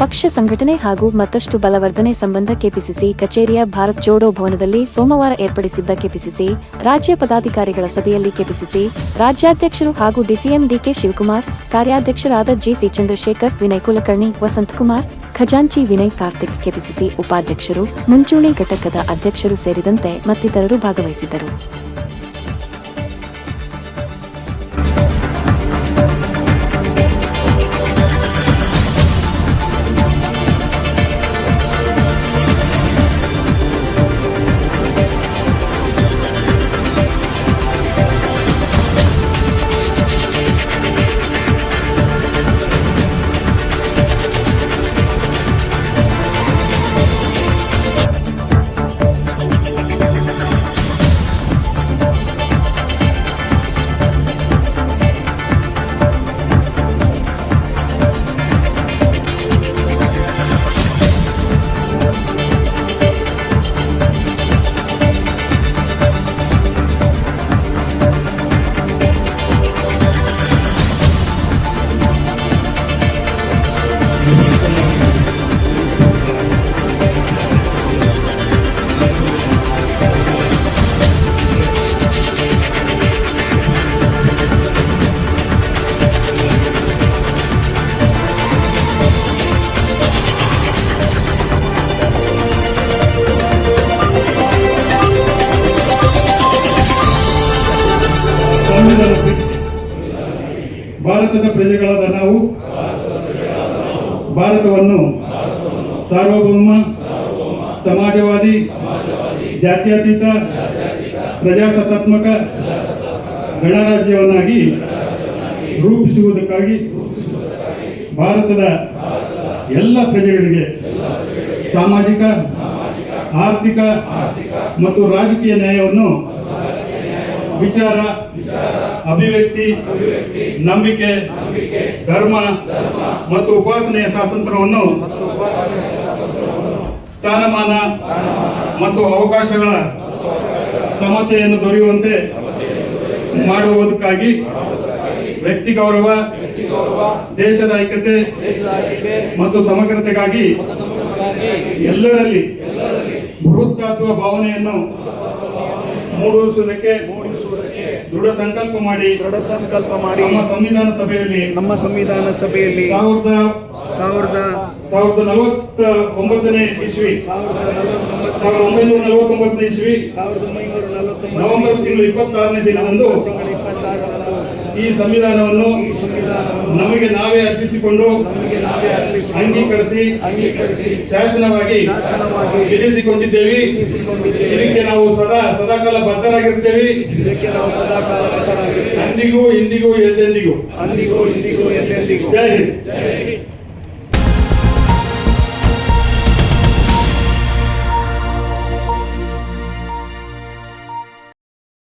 ಪಕ್ಷ ಸಂಘಟನೆ ಹಾಗೂ ಮತ್ತಷ್ಟು ಬಲವರ್ಧನೆ ಸಂಬಂಧ ಕೆಪಿಸಿಸಿ ಕಚೇರಿಯ ಭಾರತ್ ಜೋಡೋ ಭವನದಲ್ಲಿ ಸೋಮವಾರ ಏರ್ಪಡಿಸಿದ್ದ ಕೆಪಿಸಿಸಿ, ರಾಜ್ಯ ಪದಾಧಿಕಾರಿಗಳ ಸಭೆಯಲ್ಲಿ ಕೆಪಿಸಿಸಿ ರಾಜ್ಯಾಧ್ಯಕ್ಷರು ಹಾಗೂ ಡಿಸಿಎಂ ಡಿಕೆ ಶಿವಕುಮಾರ್, ಕಾರ್ಯಾಧ್ಯಕ್ಷರಾದ ಜಿಸಿ ಚಂದ್ರಶೇಖರ್, ವಿನಯ್ ಕುಲಕರ್ಣಿ ವಸಂತಕುಮಾರ್ ಖಜಾಂಚಿ ವಿನಯ್ ಕಾರ್ತಿಕ್ ಕೆಪಿಸಿಸಿ ಉಪಾಧ್ಯಕ್ಷರು, ಮುಂಚೂಣಿ ಘಟಕದ ಅಧ್ಯಕ್ಷರು ಸೇರಿದಂತೆ ಮತ್ತಿತರರು ಭಾಗವಹಿಸಿದ್ದರು. ಭಾರತದ ಪ್ರಜೆಗಳಾದ ನಾವು, ಭಾರತವನ್ನು ಸಾರ್ವಭೌಮ, ಸಮಾಜವಾದಿ, ಜಾತ್ಯತೀತ, ಪ್ರಜಾಸತ್ತಾತ್ಮಕ ಗಣರಾಜ್ಯವನ್ನಾಗಿ ರೂಪಿಸುವುದಕ್ಕಾಗಿ ಭಾರತದ ಎಲ್ಲ ಪ್ರಜೆಗಳಿಗೆ ಸಾಮಾಜಿಕ, ಆರ್ಥಿಕ ಮತ್ತು ರಾಜಕೀಯ ನ್ಯಾಯವನ್ನು ವಿಚಾರ, ಅಭಿವ್ಯಕ್ತಿ, ನಂಬಿಕೆ, ಧರ್ಮ ಮತ್ತು ಉಪಾಸನೆಯ ಸ್ವಾತಂತ್ರ್ಯವನ್ನು ಸ್ಥಾನಮಾನ ಮತ್ತು ಅವಕಾಶಗಳ ಸಮತೆಯನ್ನು ದೊರೆಯುವಂತೆ ಮಾಡುವುದಕ್ಕಾಗಿ ವ್ಯಕ್ತಿ ಗೌರವ, ದೇಶದ ಐಕ್ಯತೆ ಮತ್ತು ಸಮಗ್ರತೆಗಾಗಿ ಎಲ್ಲರಲ್ಲಿ ಬೃಹತ್ತಾತ್ವ ಭಾವನೆಯನ್ನು ಮೂಡಿಸುವುದಕ್ಕೆ ದೃಢ ಸಂಕಲ್ಪ ಮಾಡಿ ದೃಢ ಸಂಕಲ್ಪ ಮಾಡಿ ನಮ್ಮ ಸಂವಿಧಾನ ಸಭೆಯಲ್ಲಿ ನಮ್ಮ ಸಂವಿಧಾನ ಸಭೆಯಲ್ಲಿ ಸಾವಿರದ ಸಾವಿರದ ಸಾವಿರದ ನಲವತ್ತ ಒಂಬತ್ತನೇ ಇಸ್ವಿ. ಸಾವಿರದ ನಲವತ್ತೊಂಬತ್ತು ಸಾವಿರದ ಒಂಬೈನೂರ ನಲವತ್ತೊಂಬತ್ತನೇ ಇಸ್ವಿ. ಸಾವಿರದ ಒಂಬೈನೂರ ನವೆಂಬರ್ ನಲವತ್ತೊಂಬತ್ತು ತಿಂಗಳು ಇಪ್ಪತ್ತಾರನೇ ದಿನದಂದು ತಿಂಗಳ ಇಪ್ಪತ್ತಾರರಂದು ಈ ಸಂವಿಧಾನವನ್ನು ಈ ಸಂವಿಧಾನವನ್ನು ನಮಗೆ ನಾವೇ ಅರ್ಪಿಸಿಕೊಂಡು ನಮಗೆ ನಾವೇ ಅರ್ಪಿಸಿ ಅಂಗೀಕರಿಸಿ ಅಂಗೀಕರಿಸಿ ಶಾಸನವಾಗಿ ವಿಧಿಸಿಕೊಂಡಿದ್ದೇವೆ. ಇದಕ್ಕೆ ನಾವು ಸದಾ ಸದಾಕಾಲ ಬದ್ಧರಾಗಿರ್ತೇವೆ. ಇದಕ್ಕೆ ನಾವು ಸದಾಕಾಲ ಬದ್ಧರಾಗಿರ್ತೇವೆ. ಅಂದಿಗೂ ಇಂದಿಗೂ ಎಂದೆಂದಿಗೂ. ಅಂದಿಗೂ ಇಂದಿಗೂ ಎಂದೆಂದಿಗೂ. ಜೈ ಹಿಂದ್.